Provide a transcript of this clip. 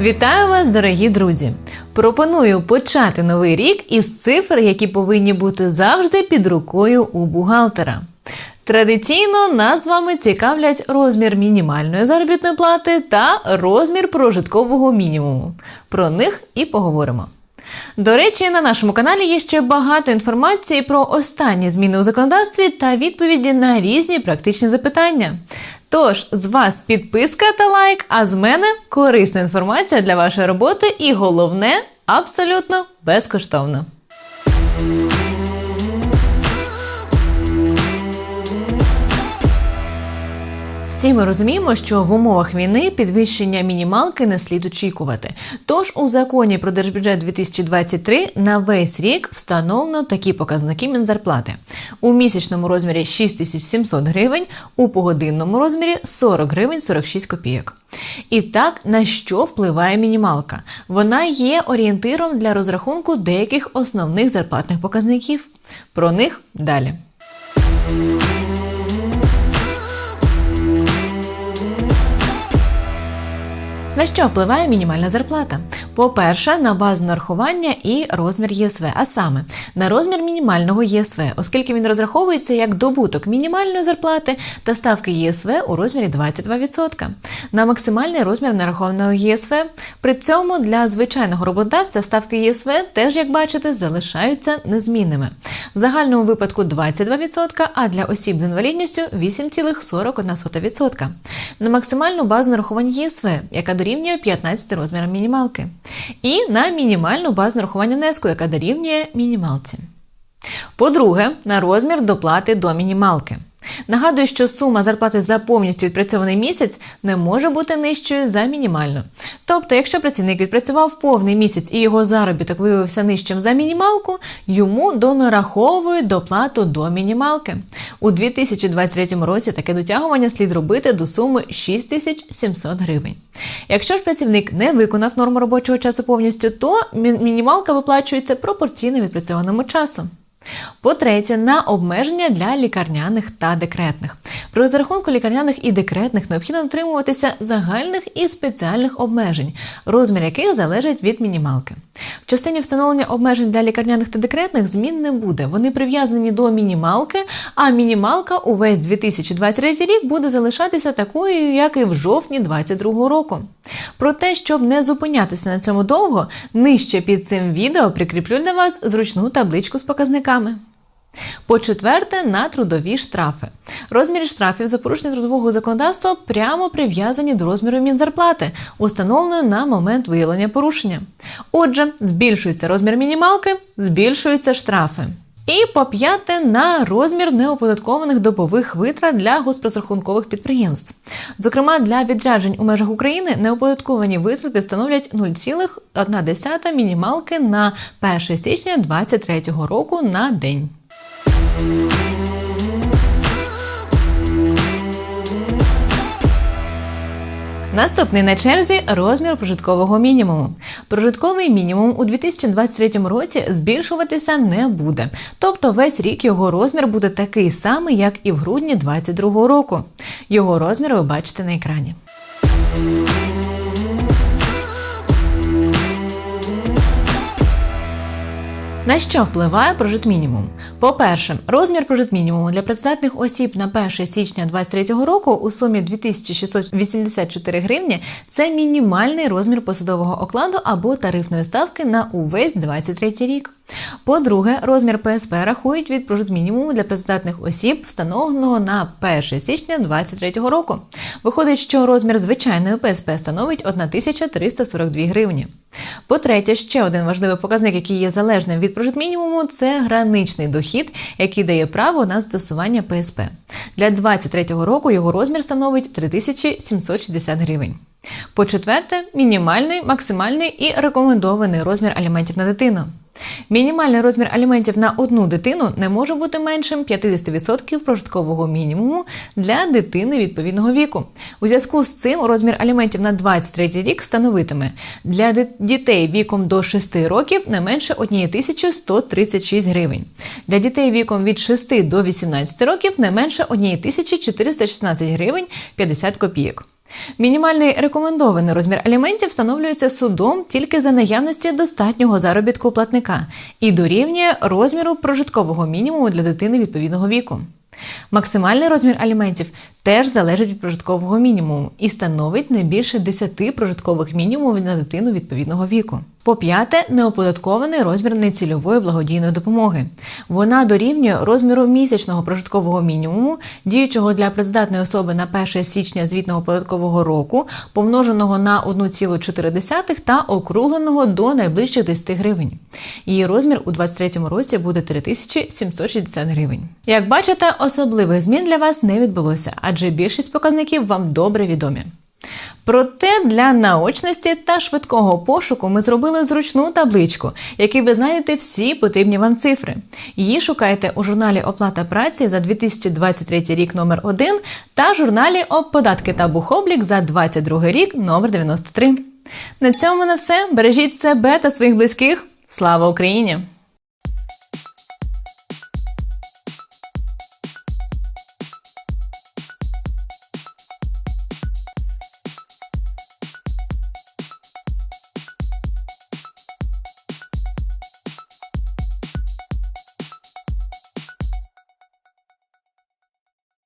Вітаю вас, дорогі друзі! Пропоную почати новий рік із цифр, які повинні бути завжди під рукою у бухгалтера. Традиційно нас з вами цікавлять розмір мінімальної заробітної плати та розмір прожиткового мінімуму. Про них і поговоримо. До речі, на нашому каналі є ще багато інформації про останні зміни у законодавстві та відповіді на різні практичні запитання. Тож, з вас підписка та лайк, а з мене корисна інформація для вашої роботи і головне абсолютно безкоштовно. Всі ми розуміємо, що в умовах війни підвищення мінімалки не слід очікувати. Тож у законі про держбюджет 2023 на весь рік встановлено такі показники мінзарплати. У місячному розмірі 6700 гривень, у погодинному розмірі 40 гривень 46 копійок. І так, на що впливає мінімалка? Вона є орієнтиром для розрахунку деяких основних зарплатних показників. Про них далі. На що впливає мінімальна зарплата? По-перше, на базу нарахування і розмір ЄСВ, а саме на розмір мінімального ЄСВ, оскільки він розраховується як добуток мінімальної зарплати та ставки ЄСВ у розмірі 22%. На максимальний розмір нарахованого ЄСВ. При цьому для звичайного роботодавця ставки ЄСВ теж, як бачите, залишаються незмінними. В загальному випадку 22%, а для осіб з інвалідністю 8,41%. На максимальну базу нарахування ЄСВ, яка дорівнює 15 розмірам мінімалки. І на мінімальну базу нарахування внеску, яка дорівнює мінімалці. По-друге, на розмір доплати до мінімалки. Нагадую, що сума зарплати за повністю відпрацьований місяць не може бути нижчою за мінімальну. Тобто, якщо працівник відпрацював повний місяць і його заробіток виявився нижчим за мінімалку, йому донараховують доплату до мінімалки. У 2023 році таке дотягування слід робити до суми 6700 гривень. Якщо ж працівник не виконав норму робочого часу повністю, то мінімалка виплачується пропорційно відпрацьованому часу. По-третє, на обмеження для лікарняних та декретних. При розрахунку лікарняних і декретних необхідно дотримуватися загальних і спеціальних обмежень, розмір яких залежить від мінімалки. Частині встановлення обмежень для лікарняних та декретних змін не буде. Вони прив'язані до мінімалки, а мінімалка увесь 2023 рік буде залишатися такою, як і в жовтні 2022 року. Про те, щоб не зупинятися на цьому довго, нижче під цим відео прикріплю для вас зручну табличку з показниками. По четверте, на трудові штрафи. Розміри штрафів за порушення трудового законодавства прямо прив'язані до розміру мінзарплати, установленої на момент виявлення порушення. Отже, збільшується розмір мінімалки, збільшуються штрафи. І по п'яте на розмір неоподаткованих добових витрат для госпрозрахункових підприємств. Зокрема, для відряджень у межах України неоподатковані витрати становлять 0,1 мінімалки на 1 січня 2023 року на день. Наступний на черзі розмір прожиткового мінімуму. Прожитковий мінімум у 2023 році збільшуватися не буде. Тобто весь рік його розмір буде такий самий, як і в грудні 2022 року. Його розмір ви бачите на екрані. Що впливає прожитмінімум? По-перше, розмір прожитмінімуму для працездатних осіб на 1 січня 2023 року у сумі 2684 гривні це мінімальний розмір посадового окладу або тарифної ставки на увесь 2023 рік. По-друге, розмір ПСП рахують від прожитмінімуму для працездатних осіб, встановленого на 1 січня 2023 року. Виходить, що розмір звичайної ПСП становить 1342 гривні. По-третє, ще один важливий показник, який є залежним від прожитмінімуму, це граничний дохід, який дає право на застосування ПСП. Для 2023 року його розмір становить 3760 гривень. По четверте, мінімальний, максимальний і рекомендований розмір аліментів на дитину. Мінімальний розмір аліментів на одну дитину не може бути меншим 50% прожиткового мінімуму для дитини відповідного віку. У зв'язку з цим розмір аліментів на 23 рік становитиме для дітей віком до 6 років не менше 1136 гривень. Для дітей віком від 6 до 18 років не менше 1416 гривень 50 копійок. Мінімальний рекомендований розмір аліментів встановлюється судом тільки за наявності достатнього заробітку платника і дорівнює розміру прожиткового мінімуму для дитини відповідного віку. Максимальний розмір аліментів теж залежить від прожиткового мінімуму і становить не більше 10 прожиткових мінімумів на дитину відповідного віку. По п'яте, неоподаткований розмір нецільової благодійної допомоги. Вона дорівнює розміру місячного прожиткового мінімуму, діючого для працездатної особи на 1 січня звітного податкового року, помноженого на 1,4 та округленого до найближчих 10 гривень. Її розмір у 2023 році буде 3760 гривень. Як бачите, особливих змін для вас не відбулося, адже більшість показників вам добре відомі. Проте для наочності та швидкого пошуку ми зробили зручну табличку, якій ви знайдете всі потрібні вам цифри. Її шукайте у журналі Оплата праці за 2023 рік номер 1 та журналі «Об податки та бухоблік за 2022 рік номер 93. На цьому на все. Бережіть себе та своїх близьких. Слава Україні!